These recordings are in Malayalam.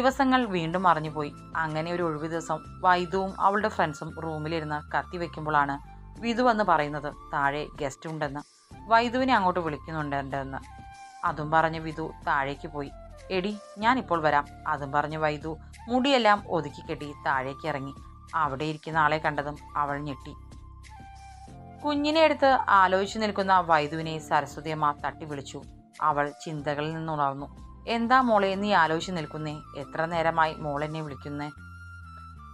ദിവസങ്ങൾ വീണ്ടും മറിഞ്ഞുപോയി അങ്ങനെ ഒരു ഒഴിവു ദിവസം വൈദുവും അവളുടെ ഫ്രണ്ട്സും റൂമിലിരുന്ന് കത്തി വെക്കുമ്പോഴാണ് വിധു എന്ന് പറയുന്നത് താഴെ ഗസ്റ്റ് ഉണ്ടെന്ന്. വൈദുവിനെ അങ്ങോട്ട് വിളിക്കുന്നുണ്ടെന്ന്. അതും പറഞ്ഞ് വിധു താഴേക്ക് പോയി. എടി ഞാനിപ്പോൾ വരാം. അതും പറഞ്ഞ് വൈദു മുടിയെല്ലാം ഒതുക്കി കെട്ടി താഴേക്ക് ഇറങ്ങി. അവിടെ ഇരിക്കുന്ന ആളെ കണ്ടതും അവൾ ഞെട്ടി. കുഞ്ഞിനെ എടുത്ത് ആലോചിച്ചു നിൽക്കുന്ന വൈദുവിനെ സരസ്വതിയമ്മ തട്ടി വിളിച്ചു. അവൾ ചിന്തകളിൽ നിന്നുണർന്നു എന്താ മോളെ നീ ആലോചിച്ച് നിൽക്കുന്നേ? എത്ര നേരമായി മോളെന്നെ വിളിക്കുന്നേ?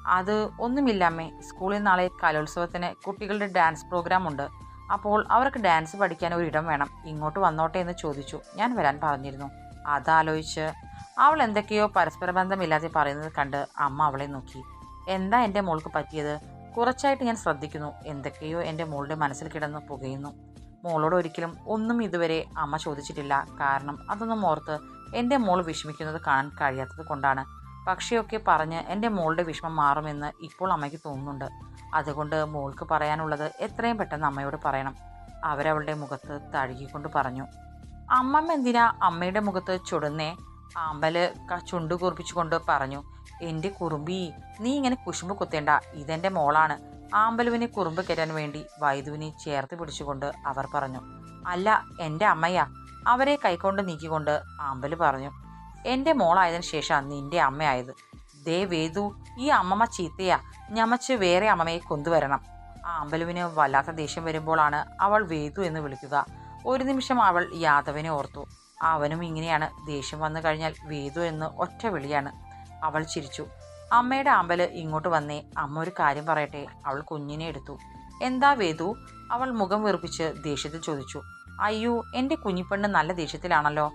അത് ഒന്നുമില്ലമ്മേ സ്കൂളിൽ നാളെ കലോത്സവത്തിന് കുട്ടികളുടെ ഡാൻസ് പ്രോഗ്രാം ഉണ്ട്. അപ്പോൾ അവർക്ക് ഡാൻസ് പഠിക്കാൻ ഒരു ഇടം വേണം. ഇങ്ങോട്ട് വന്നോട്ടെ എന്ന് ചോദിച്ചു. ഞാൻ വരാൻ പറഞ്ഞിരുന്നു. അതാലോചിച്ച് അവൾ എന്തൊക്കെയോ പരസ്പര ബന്ധമില്ലാതെ പറയുന്നത് കണ്ട് അമ്മ അവളെ നോക്കി. എന്താ എന്റെ മോൾക്ക് പറ്റിയത്? കുറച്ചായിട്ട് ഞാൻ ശ്രദ്ധിക്കുന്നു. എന്തൊക്കെയോ എന്റെ മോളുടെ മനസ്സിൽ കിടന്ന് പുകയുന്നു. മോളോട് ഒരിക്കലും ഒന്നും ഇതുവരെ അമ്മ ചോദിച്ചിട്ടില്ല. കാരണം അതൊന്നും ഓർത്ത് എന്റെ മോൾ വിഷമിക്കുന്നത് കാണാൻ കഴിയാത്തത് കൊണ്ടാണ്. പക്ഷിയൊക്കെ പറഞ്ഞ് എന്റെ മോളുടെ വിഷമം മാറുമെന്ന് ഇപ്പോൾ അമ്മയ്ക്ക് തോന്നുന്നുണ്ട്. അതുകൊണ്ട് മോൾക്ക് പറയാനുള്ളത് എത്രയും പെട്ടെന്ന് അമ്മയോട് പറയണം. അവരവളുടെ മുഖത്ത് തഴുകിക്കൊണ്ട് പറഞ്ഞു. അമ്മമ്മ എന്തിനാ അമ്മയുടെ മുഖത്ത് ചുടുന്നേ? അമ്പൽ ചുണ്ട് കുറിപ്പിച്ചുകൊണ്ട് പറഞ്ഞു. എന്റെ കുറുമ്പി നീ ഇങ്ങനെ കുശുമ്പ് കുത്തേണ്ട. ഇതെന്റെ മോളാണ്. ആമ്പലുവിനെ കുറുമ്പ് കയറ്റാൻ വേണ്ടി വൈദുവിനെ ചേർത്ത് പിടിച്ചുകൊണ്ട് അവർ പറഞ്ഞു. അല്ല എന്റെ അമ്മയാ. അവരെ കൈകൊണ്ട് നീക്കിക്കൊണ്ട് ആമ്പൽ പറഞ്ഞു. എന്റെ മോളായതിനു ശേഷം നിന്റെ അമ്മയായത്. ദേ വേദു ഈ അമ്മമ്മ ചീത്തയാ. ഞമച്ച് വേറെ അമ്മമ്മയെ കൊണ്ടുവരണം. ആമ്പലുവിന് വല്ലാത്ത ദേഷ്യം വരുമ്പോഴാണ് അവൾ വേദു എന്ന് വിളിക്കുക. ഒരു നിമിഷം അവൾ യാദവനെ ഓർത്തു. അവനും ഇങ്ങനെയാണ്. ദേഷ്യം വന്നു കഴിഞ്ഞാൽ വേദു എന്ന് ഒറ്റ വിളിയാണ്. അവൾ ചിരിച്ചു. അമ്മയുടെ ആമ്പൽ ഇങ്ങോട്ട് വന്നേ. അമ്മ ഒരു കാര്യം പറയട്ടെ. അവൾ കുഞ്ഞിനെ എടുത്തു. എന്താ വേദു? അവൾ മുഖം വീർപ്പിച്ച് ദേഷ്യത്തിൽ ചോദിച്ചു. അയ്യോ എന്റെ കുഞ്ഞിപ്പെണ്ണ് നല്ല ദേഷ്യത്തിലാണല്ലോ.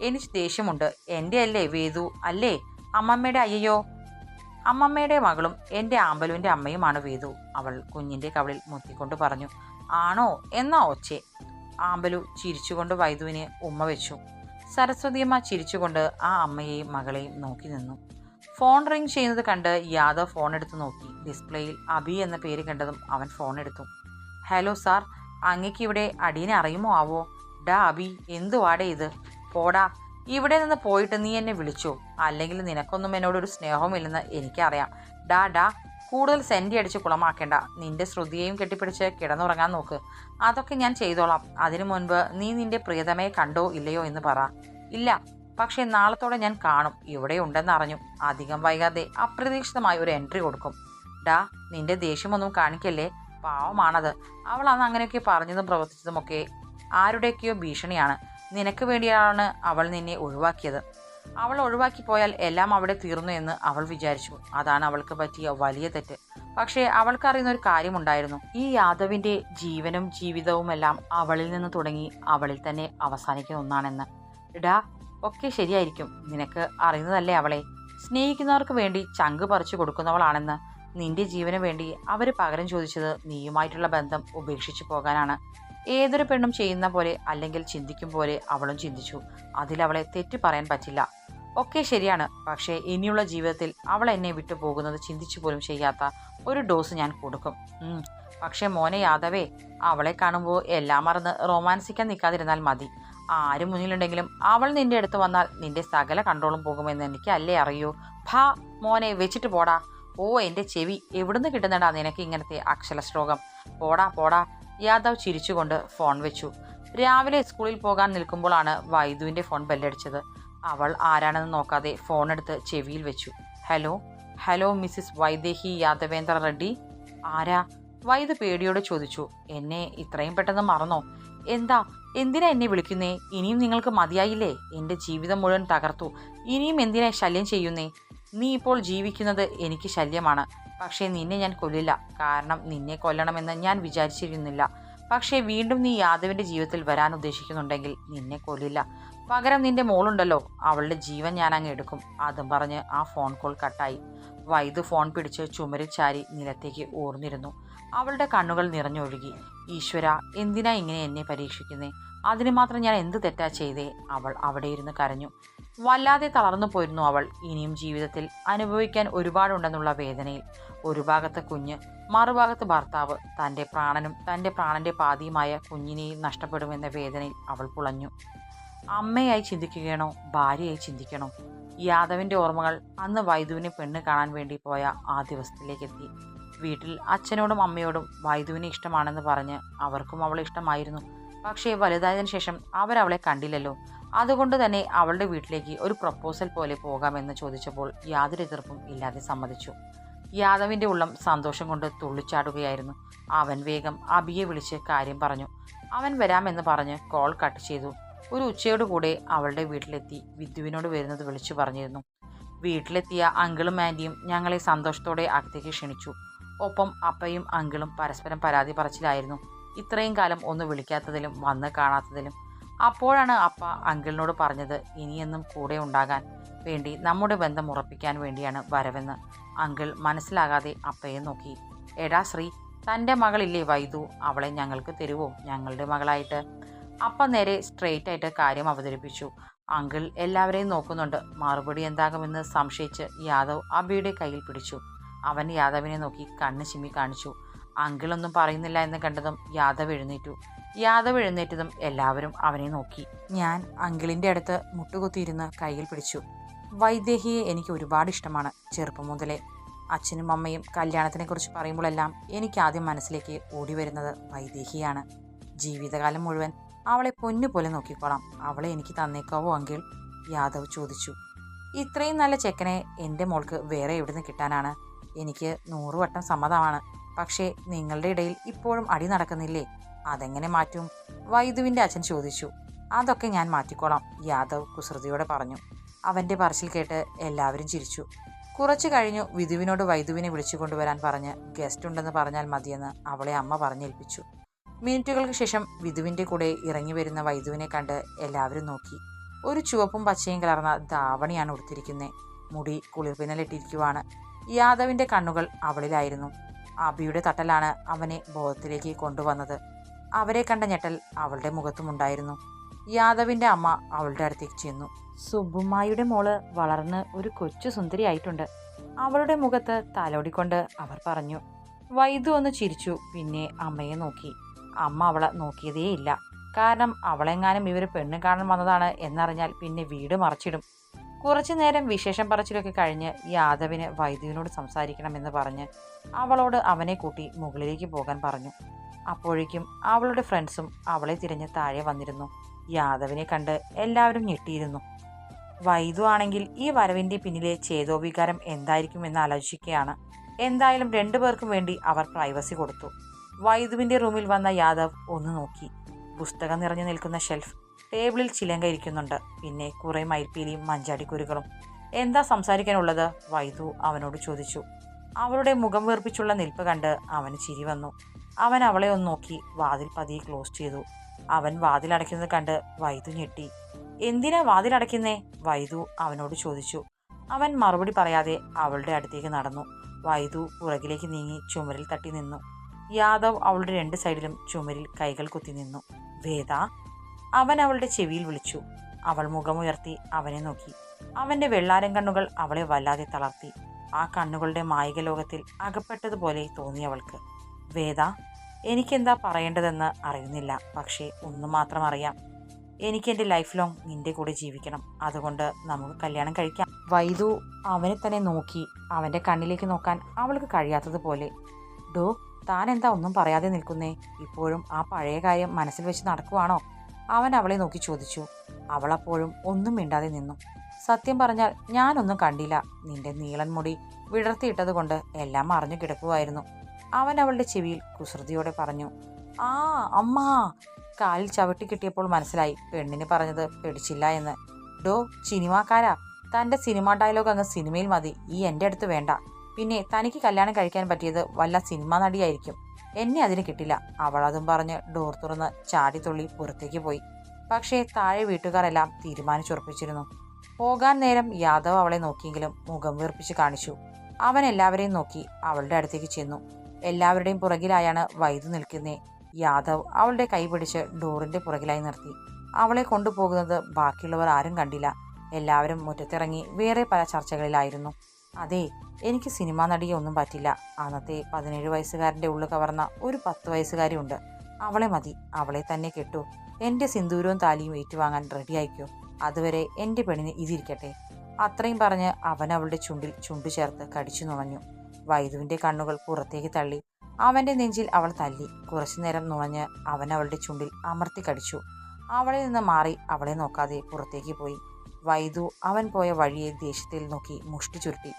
എനിക്ക് ദേഷ്യമുണ്ട്. എന്റെ അല്ലേ വേദു? അല്ലേ? അമ്മമ്മയുടെ അയ്യോ അമ്മമ്മയുടെ മകളും എന്റെ ആമ്പലുവിന്റെ അമ്മയുമാണ് വേദു. അവൾ കുഞ്ഞിന്റെ കവളിൽ മുത്തിക്കൊണ്ട് പറഞ്ഞു ആണോ? എന്നാ ഒച്ചേ. ആമ്പലു ചിരിച്ചുകൊണ്ട് വൈദുവിനെ ഉമ്മ വെച്ചു. സരസ്വതിയമ്മ ചിരിച്ചുകൊണ്ട് ആ അമ്മയെയും മകളെയും നോക്കി നിന്നു. ഫോൺ റിംഗ് ചെയ്യുന്നത് കണ്ട് യാദവ് ഫോൺ എടുത്ത് നോക്കി. ഡിസ്പ്ലേയിൽ അബി എന്ന പേര് കണ്ടതും അവൻ ഫോൺ എടുത്തു. ഹലോ സാർ അങ്ങക്ക് ഇവിടെ അടീനെ അറിയുമോ ആവോ? ഡാ അബി എന്തുവാടേ ഇത്? പോടാ ഇവിടെ നിന്ന് പോയിട്ട് നീ എന്നെ വിളിച്ചു? അല്ലെങ്കിൽ നിനക്കൊന്നും എന്നോടൊരു സ്നേഹവുമില്ലെന്ന് എനിക്കറിയാം. ഡാ ഡാ കൂടുതൽ സെന്റി അടിച്ച് കുളമാക്കേണ്ട. നിന്റെ ശ്രുതിയെയും കെട്ടിപ്പിടിച്ച് കിടന്നുറങ്ങാൻ നോക്ക്. അതൊക്കെ ഞാൻ ചെയ്തോളാം. അതിനു മുൻപ് നീ നിന്റെ പ്രിയതമയെ കണ്ടോ ഇല്ലയോ എന്ന് പറ. ഇല്ല പക്ഷേ നാളത്തോടെ ഞാൻ കാണും. ഇവിടെ ഉണ്ടെന്ന് അറിഞ്ഞു. അധികം വൈകാതെ അപ്രതീക്ഷിതമായി ഒരു എൻട്രി കൊടുക്കും. ഡാ നിന്റെ ദേഷ്യമൊന്നും കാണിക്കല്ലേ? പാവമാണത്. അവൾ അന്ന് അങ്ങനെയൊക്കെ പറഞ്ഞതും പ്രവർത്തിച്ചതുമൊക്കെ ആരുടെയൊക്കെയോ ഭീഷണിയാണ്. നിനക്ക് വേണ്ടിയാണ് അവൾ നിന്നെ ഒഴിവാക്കിയത്. അവൾ ഒഴിവാക്കി പോയാൽ എല്ലാം അവിടെ തീർന്നു എന്ന് അവൾ വിചാരിച്ചു. അതാണ് അവൾക്ക് പറ്റിയ വലിയ തെറ്റ്. പക്ഷേ അവൾക്കറിയുന്ന ഒരു കാര്യമുണ്ടായിരുന്നു. ഈ യാദവിന്റെ ജീവനും ജീവിതവുമെല്ലാം അവളിൽ നിന്ന് തുടങ്ങി അവളിൽ തന്നെ അവസാനിക്കുന്ന ഒന്നാണെന്ന്. ഇടാ ഒക്കെ ശരിയായിരിക്കും. നിനക്ക് അറിയുന്നതല്ലേ അവളെ? സ്നേഹിക്കുന്നവർക്ക് വേണ്ടി ചങ്ക് പറിച്ചു കൊടുക്കുന്നവളാണെന്ന് നിന്റെ ജീവന് വേണ്ടി അവർ പകരം ചോദിച്ചത് നീയുമായിട്ടുള്ള ബന്ധം ഉപേക്ഷിച്ചു പോകാനാണ്. ഏതൊരു പെണ്ണും ചെയ്യുന്ന പോലെ അല്ലെങ്കിൽ ചിന്തിക്കും പോലെ അവളും ചിന്തിച്ചു. അതിലവളെ തെറ്റു പറയാൻ പറ്റില്ല. ഒക്കെ ശരിയാണ്. പക്ഷേ ഇനിയുള്ള ജീവിതത്തിൽ അവൾ എന്നെ വിട്ടു പോകുന്നത് ചിന്തിച്ചു പോലും ചെയ്യാത്ത ഒരു ഡോസ് ഞാൻ കൊടുക്കും. പക്ഷേ മോനെ യാദവേ അവളെ കാണുമ്പോൾ എല്ലാം മറന്ന് റൊമാൻസിക്കാൻ നിൽക്കാതിരുന്നാൽ മതി. ആരും മുന്നിലുണ്ടെങ്കിലും അവൾ നിന്റെ അടുത്ത് വന്നാൽ നിന്റെ സകല കൺട്രോളും പോകുമെന്ന് എനിക്ക് അല്ലേ അറിയൂ. ഭാ മോനെ വെച്ചിട്ട് പോടാ. ഓ എന്റെ ചെവി എവിടുന്ന് കിട്ടുന്നടാ നിനക്ക് ഇങ്ങനത്തെ അക്ഷര ശ്ലോകം പോടാ പോടാ. യാദവ് ചിരിച്ചുകൊണ്ട് ഫോൺ വെച്ചു. രാവിലെ സ്കൂളിൽ പോകാൻ നിൽക്കുമ്പോഴാണ് വൈദുവിന്റെ ഫോൺ ബെല്ലടിച്ചത്. അവൾ ആരാണെന്ന് നോക്കാതെ ഫോൺ എടുത്ത് ചെവിയിൽ വെച്ചു. Hello hello Mrs Vaidehi Yadavendra Reddy. ആരാ? വൈദ് പേടിയോടെ ചോദിച്ചു. എന്നെ ഇത്രയും പെട്ടെന്ന് മറന്നോ? എന്താ എന്തിനാ എന്നെ വിളിക്കുന്നേ? ഇനിയും നിങ്ങൾക്ക് മതിയായില്ലേ? എന്റെ ജീവിതം മുഴുവൻ തകർത്തു. ഇനിയും എന്തിനാ ശല്യം ചെയ്യുന്നേ? നീ ഇപ്പോൾ ജീവിക്കുന്നത് എനിക്ക് ശല്യമാണ്. പക്ഷേ നിന്നെ ഞാൻ കൊല്ലില്ല. കാരണം നിന്നെ കൊല്ലണമെന്ന് ഞാൻ വിചാരിച്ചിരുന്നില്ല. പക്ഷേ വീണ്ടും നീ യാദവിന്റെ ജീവിതത്തിൽ വരാൻ ഉദ്ദേശിക്കുന്നുണ്ടെങ്കിൽ നിന്നെ കൊല്ലില്ല. പകരം നിന്റെ മോളുണ്ടല്ലോ. അവളുടെ ജീവൻ ഞാൻ അങ്ങ് എടുക്കും. അതും പറഞ്ഞ് ആ ഫോൺ കോൾ കട്ടായി. വൈദ് ഫോൺ പിടിച്ച് ചുമരിൽ ചാരി നിലത്തേക്ക് ഓർന്നിരുന്നു അവളുടെ കണ്ണുകൾ നിറഞ്ഞൊഴുകി. ഈശ്വര എന്തിനാ ഇങ്ങനെ എന്നെ പരീക്ഷിക്കുന്നേ? അതിന് മാത്രം ഞാൻ എന്ത് തെറ്റാ ചെയ്തേ? അവൾ അവിടെ ഇരുന്ന് കരഞ്ഞു. വല്ലാതെ തളർന്നു പോയിരുന്നു അവൾ. ഇനിയും ജീവിതത്തിൽ അനുഭവിക്കാൻ ഒരുപാടുണ്ടെന്നുള്ള വേദനയിൽ. ഒരു ഭാഗത്ത് കുഞ്ഞ് മറുഭാഗത്ത് ഭർത്താവ്. തന്റെ പ്രാണനും തന്റെ പ്രാണന്റെ പാതിയുമായ കുഞ്ഞിനെയും നഷ്ടപ്പെടുമെന്ന വേദനയിൽ അവൾ പുളഞ്ഞു. അമ്മയായി ചിന്തിക്കുകയാണോ? ഭാര്യയായി ചിന്തിക്കണോ? യാദവിന്റെ ഓർമ്മകൾ അന്ന് വൈദുവിനെ പെണ്ണ് കാണാൻ വേണ്ടി പോയ ആ ദിവസത്തിലേക്കെത്തി. വീട്ടിൽ അച്ഛനോടും അമ്മയോടും വൈദുവിനെ ഇഷ്ടമാണെന്ന് പറഞ്ഞ് അവർക്കും അവളെ ഇഷ്ടമായിരുന്നു. പക്ഷേ വലുതായതിനു ശേഷം അവരവളെ കണ്ടില്ലല്ലോ. അതുകൊണ്ട് തന്നെ അവളുടെ വീട്ടിലേക്ക് ഒരു പ്രപ്പോസൽ പോലെ പോകാമെന്ന് ചോദിച്ചപ്പോൾ യാതൊരു എതിർപ്പും ഇല്ലാതെ സമ്മതിച്ചു. യാദവിന്റെ ഉള്ളം സന്തോഷം കൊണ്ട് തുള്ളിച്ചാടുകയായിരുന്നു. അവൻ വേഗം അബിയെ വിളിച്ച് കാര്യം പറഞ്ഞു. അവൻ വരാമെന്ന് പറഞ്ഞ് കോൾ കട്ട് ചെയ്തു. ഒരു ഉച്ചയോടുകൂടെ അവളുടെ വീട്ടിലെത്തി വിദ്യുവിനോട് വരുന്നത് വിളിച്ചു പറഞ്ഞിരുന്നു. വീട്ടിലെത്തിയ അങ്കിളും ആന്റിയും ഞങ്ങളെ സന്തോഷത്തോടെ അകത്തേക്ക് ക്ഷണിച്ചു. ഒപ്പം അപ്പയും അങ്കിളും പരസ്പരം പരാതി പറച്ചിലായിരുന്നു. ഇത്രയും കാലം ഒന്ന് വിളിക്കാത്തതിലും വന്ന് കാണാത്തതിലും അപ്പോഴാണ് അപ്പ അങ്കിളിനോട് പറഞ്ഞത് ഇനിയെന്നും കൂടെ ഉണ്ടാകാൻ വേണ്ടി നമ്മുടെ ബന്ധം ഉറപ്പിക്കാൻ വേണ്ടിയാണ് വരവെന്ന്. അങ്കിൾ മനസ്സിലാകാതെ അപ്പയെ നോക്കി. എടാ ശ്രീ തന്റെ മകളില്ലേ വൈദു? അവളെ ഞങ്ങൾക്ക് തരുവോ? ഞങ്ങളുടെ മകളായിട്ട്. അപ്പ നേരെ സ്ട്രെയിറ്റ് ആയിട്ട് കാര്യം അവതരിപ്പിച്ചു. അങ്കിൾ എല്ലാവരെയും നോക്കുന്നുണ്ട്. മറുപടി എന്താകുമെന്ന് സംശയിച്ച് യാദവ് അബിയുടെ കയ്യിൽ പിടിച്ചു. അവൻ യാദവിനെ നോക്കി കണ്ണ് ചിമ്മി കാണിച്ചു. അങ്കിളൊന്നും പറയുന്നില്ല എന്ന് കണ്ടതും യാദവ് എഴുന്നേറ്റു. യാദവ് എഴുന്നേറ്റതും എല്ലാവരും അവനെ നോക്കി. ഞാൻ അങ്കിളിന്റെ അടുത്ത് മുട്ടുകുത്തിയിരുന്ന് കയ്യിൽ പിടിച്ചു. വൈദേഹിയെ എനിക്ക് ഒരുപാട് ഇഷ്ടമാണ് ചെറുപ്പം മുതലേ. അച്ഛനും അമ്മയും കല്യാണത്തിനെക്കുറിച്ച് പറയുമ്പോഴെല്ലാം എനിക്ക് ആദ്യം മനസ്സിലേക്ക് ഓടി വരുന്നത് വൈദേഹിയാണ്. ജീവിതകാലം മുഴുവൻ അവളെ പൊന്നുപോലെ നോക്കിക്കോളാം. അവളെ എനിക്ക് തന്നേക്കാവോ അങ്കിൾ? യാദവ് ചോദിച്ചു. ഇത്രയും നല്ല ചെക്കനെ എന്റെ മോൾക്ക് വേറെ എവിടുന്ന് കിട്ടാനാണ്? എനിക്ക് നൂറുവട്ടം സമ്മതമാണ്. പക്ഷേ നിങ്ങളുടെ ഇടയിൽ ഇപ്പോഴും അടി നടക്കുന്നില്ലേ? അതെങ്ങനെ മാറ്റും? വൈദുവിന്റെ അച്ഛൻ ചോദിച്ചു. അതൊക്കെ ഞാൻ മാറ്റിക്കോളാം യാദവ് കുസൃതിയോടെ പറഞ്ഞു. അവന്റെ പറച്ചിൽ കേട്ട് എല്ലാവരും ചിരിച്ചു. കുറച്ചു കഴിഞ്ഞു വിധുവിനോട് വൈദുവിനെ വിളിച്ചു കൊണ്ടുവരാൻ പറഞ്ഞ് ഗസ്റ്റ് ഉണ്ടെന്ന് പറഞ്ഞാൽ മതിയെന്ന് അവളെ അമ്മ പറഞ്ഞേൽപ്പിച്ചു. മിനിറ്റുകൾക്ക് ശേഷം വിധുവിന്റെ കൂടെ ഇറങ്ങി വരുന്ന വൈദുവിനെ കണ്ട് എല്ലാവരും നോക്കി. ഒരു ചുവപ്പും പച്ചയും കലർന്ന ധാവണിയാണ് ഉടുത്തിരിക്കുന്നത് മുടി കുളിർപ്പിനലിട്ടിരിക്കുവാണ്. യാദവിന്റെ കണ്ണുകൾ അവളിലായിരുന്നു. അബിയുടെ തട്ടലാണ് അവനെ ബോധത്തിലേക്ക് കൊണ്ടുവന്നത്. അവരെ കണ്ട ഞെട്ടൽ അവളുടെ മുഖത്തുമുണ്ടായിരുന്നു യാദവിന്റെ അമ്മ അവളുടെ അടുത്തേക്ക് ചെന്നു. സുബുമായുടെ മോൾ വളർന്ന് ഒരു കൊച്ചു സുന്ദരിയായിട്ടുണ്ട് അവളുടെ മുഖത്ത് തലോടിക്കൊണ്ട് അവർ പറഞ്ഞു വൈദു ഒന്ന് ചിരിച്ചു. പിന്നെ അമ്മയെ നോക്കി. അമ്മ അവളെ നോക്കിയതേയില്ല. കാരണം അവളെങ്ങാനും ഇവർ പെണ്ണ് കാണാൻ വന്നതാണ് എന്നറിഞ്ഞാൽ പിന്നെ വീട് മറച്ചിടും. കുറച്ചു നേരം വിശേഷം പറച്ചിലൊക്കെ കഴിഞ്ഞ് യാദവിന് വൈദ്യുവിനോട് സംസാരിക്കണമെന്ന് പറഞ്ഞ് അവളോട് അവനെ കൂട്ടി മുകളിലേക്ക് പോകാൻ പറഞ്ഞു. അപ്പോഴേക്കും അവളുടെ ഫ്രണ്ട്സും അവളെ തിരഞ്ഞ് താഴെ വന്നിരുന്നു. യാദവിനെ കണ്ട് എല്ലാവരും ഞെട്ടിയിരുന്നു. വൈദു ആണെങ്കിൽ ഈ വരവിന്റെ പിന്നിലെ ചേതോവികാരം എന്തായിരിക്കുമെന്ന് ആലോചിക്കുകയാണ്. എന്തായാലും രണ്ടു പേർക്കും വേണ്ടി അവർ പ്രൈവസി കൊടുത്തു. വൈദുവിന്റെ റൂമിൽ വന്ന യാദവ് ഒന്ന് നോക്കി. പുസ്തകം നിറഞ്ഞു നിൽക്കുന്ന ഷെൽഫ് ടേബിളിൽ ചിലങ്ക ഇരിക്കുന്നുണ്ട്. പിന്നെ കുറേ മയിൽപ്പീലിയും മഞ്ചാടിക്കുരുകളും എന്താ സംസാരിക്കാനുള്ളത്? വൈദു അവനോട് ചോദിച്ചു. അവളുടെ മുഖം വീർപ്പിച്ചുള്ള നിൽപ്പ് കണ്ട് അവന് ചിരി വന്നു. അവൻ അവളെ ഒന്ന് നോക്കി. വാതിൽ പതിയെ ക്ലോസ് ചെയ്തു. അവൻ വാതിൽ വാതിലടയ്ക്കുന്നത് കണ്ട് വൈദു ഞെട്ടി. എന്തിനാ വാതിൽ വാതിലടയ്ക്കുന്നേ വൈദു അവനോട് ചോദിച്ചു. അവൻ മറുപടി പറയാതെ അവളുടെ അടുത്തേക്ക് നടന്നു. വൈദു പുറകിലേക്ക് നീങ്ങി ചുമരിൽ തട്ടി നിന്നു. യാദവ് അവളുടെ രണ്ട് സൈഡിലും ചുമരിൽ കൈകൾ കുത്തി നിന്നു. വേദ? അവൻ അവളുടെ ചെവിയിൽ വിളിച്ചു. അവൾ മുഖമുയർത്തി അവനെ നോക്കി. അവന്റെ വെള്ളാരം കണ്ണുകൾ അവളെ വല്ലാതെ തളർത്തി. ആ കണ്ണുകളുടെ മായിക ലോകത്തിൽ അകപ്പെട്ടതുപോലെ തോന്നിയവൾക്ക് വേദ എനിക്കെന്താ പറയേണ്ടതെന്ന് അറിയുന്നില്ല. പക്ഷേ ഒന്ന് മാത്രം അറിയാം. എനിക്ക് എന്റെ ലൈഫ് ലോങ് നിന്റെ കൂടെ ജീവിക്കണം. അതുകൊണ്ട് നമുക്ക് കല്യാണം കഴിക്കാം. വൈദു അവനെ തന്നെ നോക്കി. അവന്റെ കണ്ണിലേക്ക് നോക്കാൻ അവൾക്ക് കഴിയാത്തതുപോലെ. ഡോ താൻ എന്താ ഒന്നും പറയാതെ നിൽക്കുന്നേ? ഇപ്പോഴും ആ പഴയ കാര്യം മനസ്സിൽ വെച്ച് നടക്കുവാണോ? അവൻ അവളെ നോക്കി ചോദിച്ചു. അവളപ്പോഴും ഒന്നും മിണ്ടാതെ നിന്നു. സത്യം പറഞ്ഞാൽ ഞാനൊന്നും കണ്ടില്ല. നിന്റെ നീളൻ മുടി വിടർത്തിയിട്ടത് കൊണ്ട് എല്ലാം അറിഞ്ഞു കിടക്കുമായിരുന്നു അവൻ അവളുടെ ചെവിയിൽ കുസൃതിയോടെ പറഞ്ഞു ആ അമ്മ. കാലിൽ ചവിട്ടി കിട്ടിയപ്പോൾ മനസ്സിലായി പെണ്ണിന് പറഞ്ഞത് പേടിച്ചില്ല എന്ന്. ഡോ സിനിമാക്കാരാ. തന്റെ സിനിമ ഡയലോഗ് അങ്ങ് സിനിമയിൽ മതി. ഈ എന്റെ അടുത്ത് വേണ്ട. പിന്നെ തനിക്ക് കല്യാണം കഴിക്കാൻ പറ്റിയത് വല്ല സിനിമാ നടിയായിരിക്കും. എന്നെ അതിന് കിട്ടില്ല. അവൾ അതും പറഞ്ഞ് ഡോർ തുറന്ന് ചാടിത്തുള്ളി പുറത്തേക്ക് പോയി. പക്ഷേ താഴെ വീട്ടുകാരെല്ലാം തീരുമാനിച്ചുറപ്പിച്ചിരുന്നു. പോകാൻ നേരം യാദവ് അവളെ നോക്കിയെങ്കിലും മുഖം വീർപ്പിച്ച് കാണിച്ചു. അവൻ എല്ലാവരെയും നോക്കി അവളുടെ അടുത്തേക്ക് ചെന്നു. എല്ലാവരുടെയും പുറകിലായാണ് വൈദ്യു നിൽക്കുന്നത് യാദവ് അവളുടെ കൈ പിടിച്ച് ഡോറിന്റെ പുറകിലായി നിർത്തി. അവളെ കൊണ്ടുപോകുന്നത് ബാക്കിയുള്ളവർ ആരും കണ്ടില്ല. എല്ലാവരും മുറ്റത്തിറങ്ങി വേറെ പല ചർച്ചകളിലായിരുന്നു. അതെ എനിക്ക് സിനിമാ നടിയെ ഒന്നും പറ്റില്ല. അന്നത്തെ പതിനേഴ് വയസ്സുകാരന്റെ ഉള്ളു കവർന്ന ഒരു പത്ത് വയസ്സുകാരിയുണ്ട്. അവളെ മതി അവളെ തന്നെ കെട്ടു. എന്റെ സിന്ദൂരവും താലിയും ഏറ്റുവാങ്ങാൻ റെഡിയായിക്കോ അതുവരെ എന്റെ പെണ്ണിന് ഇതിരിക്കട്ടെ. അത്രയും പറഞ്ഞ് അവൻ അവളുടെ ചുണ്ടിൽ ചുണ്ടു ചേർത്ത് കടിച്ചു നുണഞ്ഞു. വൈദുവിന്റെ കണ്ണുകൾ പുറത്തേക്ക് തള്ളി. അവന്റെ നെഞ്ചിൽ അവൾ തല്ലി. കുറച്ചുനേരം നുണഞ്ഞ് അവൻ അവളുടെ ചുണ്ടിൽ അമർത്തി കടിച്ചു. അവളിൽ നിന്ന് മാറി അവളെ നോക്കാതെ പുറത്തേക്ക് പോയി. വൈദു അവൻ പോയ വഴിയെ ദേഷ്യത്തിൽ നോക്കി മുഷ്ടി ചുരുട്ടി.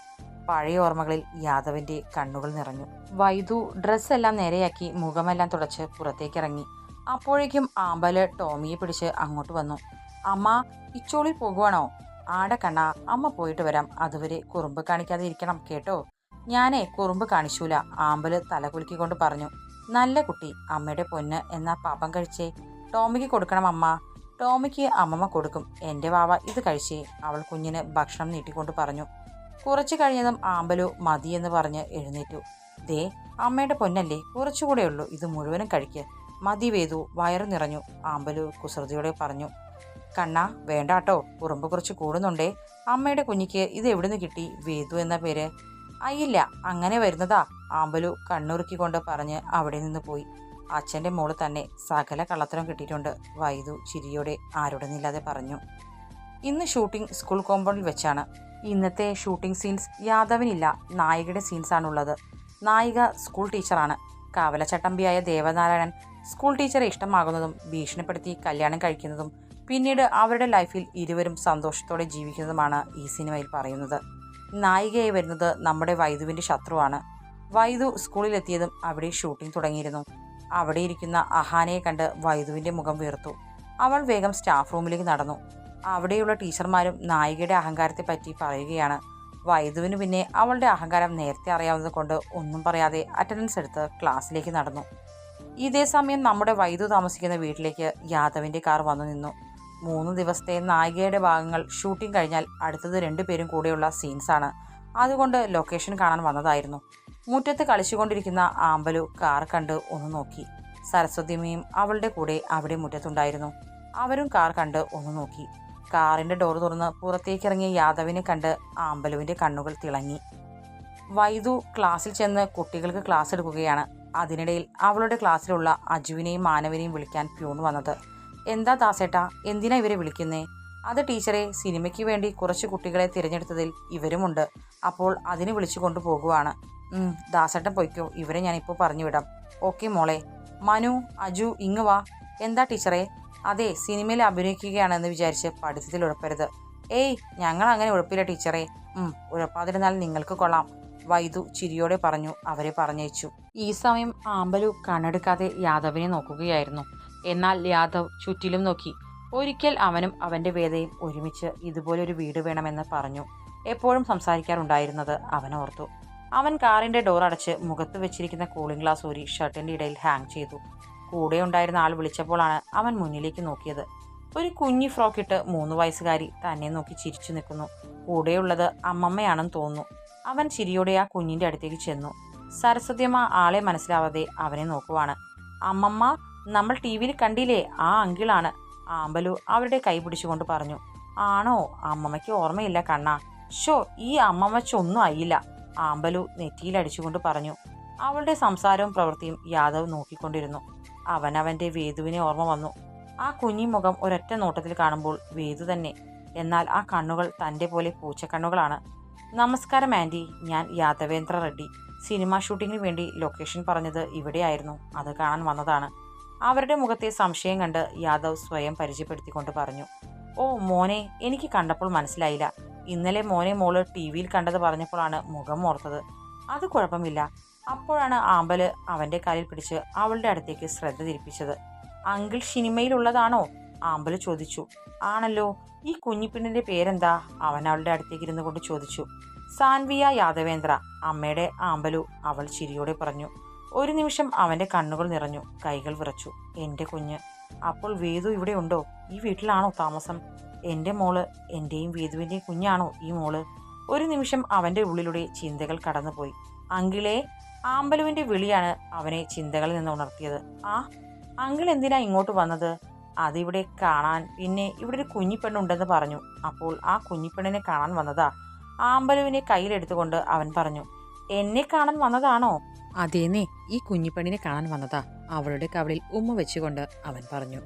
പഴയ ഓർമ്മകളിൽ യാദവിന്റെ കണ്ണുകൾ നിറഞ്ഞു. വൈദു ഡ്രസ്സെല്ലാം നേരെയാക്കി മുഖമെല്ലാം തുടച്ച് പുറത്തേക്കിറങ്ങി അപ്പോഴേക്കും ആമ്പൽ ടോമിയെ പിടിച്ച് അങ്ങോട്ട് വന്നു. അമ്മ ഇച്ചോളിൽ പോകുവാണോ? ആടെ കണ്ണ അമ്മ പോയിട്ട് വരാം. അതുവരെ കുറുമ്പ് കാണിക്കാതെ ഇരിക്കണം കേട്ടോ? ഞാനേ കുറുമ്പ് കാണിച്ചൂല. ആമ്പൽ തലകുലുക്കിക്കൊണ്ട് പറഞ്ഞു നല്ല കുട്ടി അമ്മയുടെ പൊന്ന്. എന്നാ പാപം കഴിച്ചേ. ടോമിക്ക് കൊടുക്കണം അമ്മ. ടോമിക്ക് അമ്മമ്മ കൊടുക്കും. എന്റെ വാവ ഇത് കഴിച്ചേ. അവൾ കുഞ്ഞിന് ഭക്ഷണം നീട്ടിക്കൊണ്ട് പറഞ്ഞു. കുറച്ചു കഴിഞ്ഞതും ആമ്പലു മതിയെന്ന് പറഞ്ഞ് എഴുന്നേറ്റു. ദേ അമ്മയുടെ പൊന്നല്ലേ. കുറച്ചുകൂടെ ഉള്ളൂ. ഇത് മുഴുവനും കഴിക്ക്. മതി വേതു വയറു നിറഞ്ഞു. ആമ്പലു കുസൃതിയോടെ പറഞ്ഞു കണ്ണ വേണ്ടാട്ടോ. കുറുമ്പ് കുറച്ച് കൂടുന്നുണ്ടേ. അമ്മയുടെ കുഞ്ഞിക്ക് ഇത് എവിടുന്ന് കിട്ടി? വേദു എന്ന പേര്. അയ്യില്ല അങ്ങനെ വരുന്നതാ ആമ്പലു കണ്ണുറുക്കിക്കൊണ്ട് പറഞ്ഞ് അവിടെ നിന്ന് പോയി. അച്ഛന്റെ മോൾ തന്നെ സകല കള്ളത്തരം കിട്ടിയിട്ടുണ്ട് വൈദു ചിരിയോടെ ആരോടെന്നില്ലാതെ പറഞ്ഞു. ഇന്ന് ഷൂട്ടിംഗ് സ്കൂൾ കോമ്പൗണ്ടിൽ വെച്ചാണ്. ഇന്നത്തെ ഷൂട്ടിംഗ് സീൻസ് യാദവിനില്ല നായികയുടെ സീൻസാണുള്ളത്. നായിക സ്കൂൾ ടീച്ചറാണ്. കാവലച്ചട്ടമ്പിയായ ദേവനാരായണൻ സ്കൂൾ ടീച്ചറെ ഇഷ്ടമാകുന്നതും ഭീഷണിപ്പെടുത്തി കല്യാണം കഴിക്കുന്നതും പിന്നീട് അവരുടെ ലൈഫിൽ ഇരുവരും സന്തോഷത്തോടെ ജീവിക്കുന്നതുമാണ് ഈ സിനിമയിൽ പറയുന്നത്. നായികയായി വരുന്നത് നമ്മുടെ വൈദുവിന്റെ ശത്രുവാണ്. വൈദു സ്കൂളിലെത്തിയതും അവിടെ ഷൂട്ടിംഗ് തുടങ്ങിയിരുന്നു. അവിടെ ഇരിക്കുന്ന അഹാനയെ കണ്ട് വൈദുവിന്റെ മുഖം വീർത്തു. അവൾ വേഗം സ്റ്റാഫ് റൂമിലേക്ക് നടന്നു. അവിടെയുള്ള ടീച്ചർമാരും നായികയുടെ അഹങ്കാരത്തെ പറ്റി പറയുകയാണ്. വൈദുവിന് പിന്നെ അവളുടെ അഹങ്കാരം നേരത്തെ അറിയാവുന്നത് കൊണ്ട് ഒന്നും പറയാതെ അറ്റൻഡൻസ് എടുത്ത് ക്ലാസ്സിലേക്ക് നടന്നു. ഇതേ സമയം നമ്മുടെ വൈദു താമസിക്കുന്ന വീട്ടിലേക്ക് യാദവിന്റെ കാർ വന്നു നിന്നു. മൂന്ന് ദിവസത്തെ നായികയുടെ ഭാഗങ്ങൾ ഷൂട്ടിംഗ് കഴിഞ്ഞാൽ അടുത്തത് രണ്ടുപേരും കൂടെയുള്ള സീൻസാണ് അതുകൊണ്ട് ലൊക്കേഷൻ കാണാൻ വന്നതായിരുന്നു. മുറ്റത്ത് കളിച്ചുകൊണ്ടിരിക്കുന്ന ആമ്പലു കാർ കണ്ട് ഒന്ന് നോക്കി. സരസ്വതിമയും അവളുടെ കൂടെ അവിടെ മുറ്റത്തുണ്ടായിരുന്നു. അവരും കാർ കണ്ട് ഒന്ന് നോക്കി. കാറിന്റെ ഡോർ തുറന്ന് പുറത്തേക്കിറങ്ങിയ യാദവിനെ കണ്ട് ആമ്പലുവിന്റെ കണ്ണുകൾ തിളങ്ങി. വൈദു ക്ലാസ്സിൽ ചെന്ന് കുട്ടികൾക്ക് ക്ലാസ് എടുക്കുകയാണ്. അതിനിടയിൽ അവളുടെ ക്ലാസ്സിലുള്ള അജുവിനെയും മാനവിനെയും വിളിക്കാൻ പ്യൂൺ വന്നത്. എന്താ ദാസേട്ടാ? എന്തിനാ ഇവരെ വിളിക്കുന്നേ? അത് ടീച്ചറെ സിനിമയ്ക്ക് വേണ്ടി കുറച്ച് കുട്ടികളെ തിരഞ്ഞെടുത്തതിൽ ഇവരുമുണ്ട്. അപ്പോൾ അതിന് വിളിച്ചു കൊണ്ടുപോകുവാണ് ദാസേട്ടൻ പൊയ്ക്കോ. ഇവരെ ഞാനിപ്പോൾ പറഞ്ഞു വിടാം. ഓക്കെ മോളെ. മനു അജു ഇങ്ങ് വാ. എന്താ ടീച്ചറെ? അതെ സിനിമയിൽ അഭിനയിക്കുകയാണെന്ന് വിചാരിച്ച് പഠിത്തത്തിൽ ഉഴപ്പരുത്. ഏയ് ഞങ്ങൾ അങ്ങനെ ഉഴപ്പില്ല ടീച്ചറെ. ഉഴപ്പാതിരുന്നാൽ നിങ്ങൾക്ക് കൊള്ളാം. വൈദു ചിരിയോടെ പറഞ്ഞു അവരെ പറഞ്ഞയച്ചു. ഈ സമയം ആമ്പലു കണ്ണെടുക്കാതെ യാദവിനെ നോക്കുകയായിരുന്നു. എന്നാൽ യാദവ് ചുറ്റിലും നോക്കി. ഒരിക്കൽ അവനും അവന്റെ വേദയും ഒരുമിച്ച് ഇതുപോലൊരു വീട് വേണമെന്ന് പറഞ്ഞു. എപ്പോഴും സംസാരിക്കാറുണ്ടായിരുന്നത് അവൻ ഓർത്തു. അവൻ കാറിന്റെ ഡോർ അടച്ച് മുഖത്ത് വെച്ചിരിക്കുന്ന കൂളിംഗ് ഗ്ലാസ് ഊരി ഷർട്ടിന്റെ ഇടയിൽ ഹാങ് ചെയ്തു. കൂടെ ഉണ്ടായിരുന്ന ആൾ വിളിച്ചപ്പോഴാണ് അവൻ മുന്നിലേക്ക് നോക്കിയത്. ഒരു കുഞ്ഞി ഫ്രോക്കിട്ട് മൂന്ന് വയസ്സുകാരി തന്നെ നോക്കി ചിരിച്ചു നിൽക്കുന്നു. കൂടെയുള്ളത് അമ്മമ്മയാണെന്ന് തോന്നുന്നു. അവൻ ചിരിയോടെ ആ കുഞ്ഞിന്റെ അടുത്തേക്ക് ചെന്നു. സരസ്വതിയമ്മ ആളെ മനസ്സിലാവാതെ അവനെ നോക്കുവാണ്. അമ്മമ്മ നമ്മൾ ടി വിയിൽ കണ്ടില്ലേ? ആ അങ്കിളാണ്. ആമ്പലു അവരുടെ കൈ പിടിച്ചുകൊണ്ട് പറഞ്ഞു ആണോ? അമ്മമ്മയ്ക്ക് ഓർമ്മയില്ല കണ്ണ. ഷോ ഈ അമ്മമ്മച്ചൊന്നും ആയില്ല. ആമ്പലു നെറ്റിയിലടിച്ചുകൊണ്ട് പറഞ്ഞു. അവളുടെ സംസാരവും പ്രവൃത്തിയും യാദവ് നോക്കിക്കൊണ്ടിരുന്നു. അവനവന്റെ വേദുവിനെ ഓർമ്മ വന്നു. ആ കുഞ്ഞി മുഖം ഒരൊറ്റ നോട്ടത്തിൽ കാണുമ്പോൾ വേദു തന്നെ. എന്നാൽ ആ കണ്ണുകൾ തന്റെ പോലെ പൂച്ചക്കണ്ണുകളാണ്. നമസ്കാരം ആന്റി ഞാൻ യാദവേന്ദ്ര റെഡ്ഡി. സിനിമ ഷൂട്ടിങ്ങിന് വേണ്ടി ലൊക്കേഷൻ പറഞ്ഞത് ഇവിടെയായിരുന്നു. അത് കാണാൻ വന്നതാണ്. അവരുടെ മുഖത്തെ സംശയം കണ്ട് യാദവ് സ്വയം പരിചയപ്പെടുത്തിക്കൊണ്ട് പറഞ്ഞു ഓ മോനെ എനിക്ക് കണ്ടപ്പോൾ മനസ്സിലായില്ല. ഇന്നലെ മോനെ മോൾ ടി വിയിൽ കണ്ടത് പറഞ്ഞപ്പോഴാണ് മുഖം ഓർത്തത്. അത് കുഴപ്പമില്ല. അപ്പോഴാണ് ആമ്പൽ അവന്റെ കാലിൽ പിടിച്ച് അവളുടെ അടുത്തേക്ക് ശ്രദ്ധ തിരിപ്പിച്ചത്. അങ്കിൾ സിനിമയിലുള്ളതാണോ? ആമ്പൽ ചോദിച്ചു. ആണല്ലോ. ഈ കുഞ്ഞിപ്പിണ്ണിന്റെ പേരെന്താ? അവൻ അവളുടെ അടുത്തേക്ക് ഇരുന്നു കൊണ്ട് ചോദിച്ചു. സാൻവിയ യാദവേന്ദ്ര. അമ്മയുടെ ആമ്പലു അവൾ ചിരിയോടെ പറഞ്ഞു. ഒരു നിമിഷം അവന്റെ കണ്ണുകൾ നിറഞ്ഞു കൈകൾ വിറച്ചു. എന്റെ കുഞ്ഞ് അപ്പോൾ വേദു ഇവിടെ ഉണ്ടോ? ഈ വീട്ടിലാണോ താമസം? എന്റെ മോൾ എന്റെയും വേദുവിന്റെയും കുഞ്ഞാണോ ഈ മോൾ? ഒരു നിമിഷം അവന്റെ ഉള്ളിലൂടെ ചിന്തകൾ കടന്നുപോയി. അങ്കിളെ ആമ്പലുവിന്റെ വിളിയാണ് അവനെ ചിന്തകളിൽ നിന്ന് ഉണർത്തിയത്. ആ അങ്കിൾ എന്തിനാ ഇങ്ങോട്ട് വന്നത്? അതിവിടെ കാണാൻ പിന്നെ ഇവിടെ ഒരു കുഞ്ഞിപ്പെണ്ണുണ്ടെന്ന് പറഞ്ഞു. അപ്പോൾ ആ കുഞ്ഞിപ്പെണ്ണിനെ കാണാൻ വന്നതാ? ആമ്പലുവിനെ കയ്യിലെടുത്തുകൊണ്ട് അവൻ പറഞ്ഞു എന്നെ കാണാൻ വന്നതാണോ? അതേന്നേ ഈ കുഞ്ഞിപ്പെണ്ണിനെ കാണാൻ വന്നതാ. അവളുടെ കവളിൽ ഉമ്മ വെച്ചുകൊണ്ട് അവൻ പറഞ്ഞു.